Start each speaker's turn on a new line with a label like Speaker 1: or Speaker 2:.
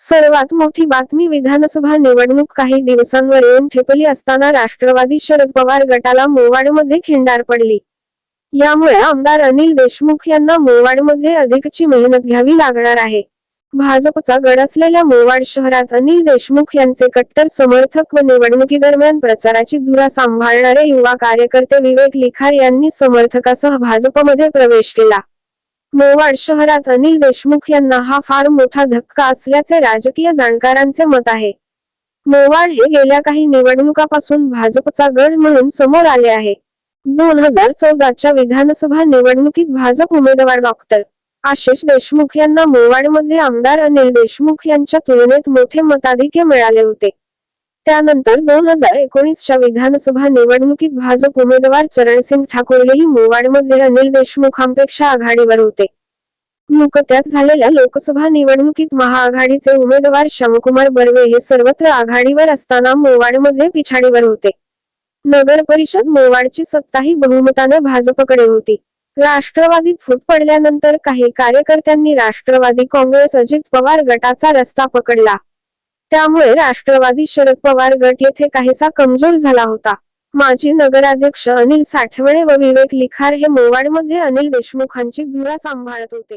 Speaker 1: सर्वात मोठी बातमी विधानसभा निवडणूक काही दिवसांवर येऊन ठेपली असताना राष्ट्रवादी शरद पवार गटाला मोवाडमध्ये खिंडार पडली. यामुळे आमदार अनिल देशमुख यांना मोवाडमध्ये अधिकची मेहनत घ्यावी लागणार आहे. भाजपचा गड असलेल्या मोवाड शहरात अनिल देशमुख यांचे कट्टर समर्थक व निवडणुकीदरम्यान प्रचाराची धुरा सांभाळणारे युवा कार्यकर्ते विवेक लिखार यांनी समर्थकासह भाजपमध्ये प्रवेश केला. मोवाड शहरात अनिल देशमुख यांना हा फार मोठा धक्का असल्याचे राजकीय जाणकारांचे मत आहे. मोवाड हे गेल्या काही निवडणुकापासून भाजपचा गड म्हणून समोर आले आहे. दोन हजार चौदाच्या विधानसभा निवडणुकीत भाजप उमेदवार डॉक्टर आशिष देशमुख यांना मोवाडमध्ये आमदार अनिल देशमुख यांच्या तुलनेत मोठे मताधिक्य मिळाले होते. त्यानंतर दोन हजार एकोणीसच्या विधानसभा निवडणुकीत भाजप उमेदवार चरणसिंग ठाकूर हेही मोवाडमध्ये अनिल देशमुखांपेक्षा आघाडीवर होते. नुकत्याच झालेल्या लोकसभा निवडणुकीत महाआघाडीचे उमेदवार श्यामकुमार बर्वे हे सर्वत्र आघाडीवर असताना मोवाडमध्ये पिछाडीवर होते. नगर परिषद मोवाडची सत्ताही बहुमताने भाजपकडे होती. राष्ट्रवादीत फूट पडल्यानंतर काही कार्यकर्त्यांनी राष्ट्रवादी काँग्रेस अजित पवार गटाचा रस्ता पकडला. त्यामुळे राष्ट्रवादी शरद पवार गट येथे काहीसा कमजोर झाला होता. माजी नगराध्यक्ष अनिल साठवणे व विवेक लिखार हे मोवाडमध्ये अनिल देशमुखांची धुरा सांभाळत होते.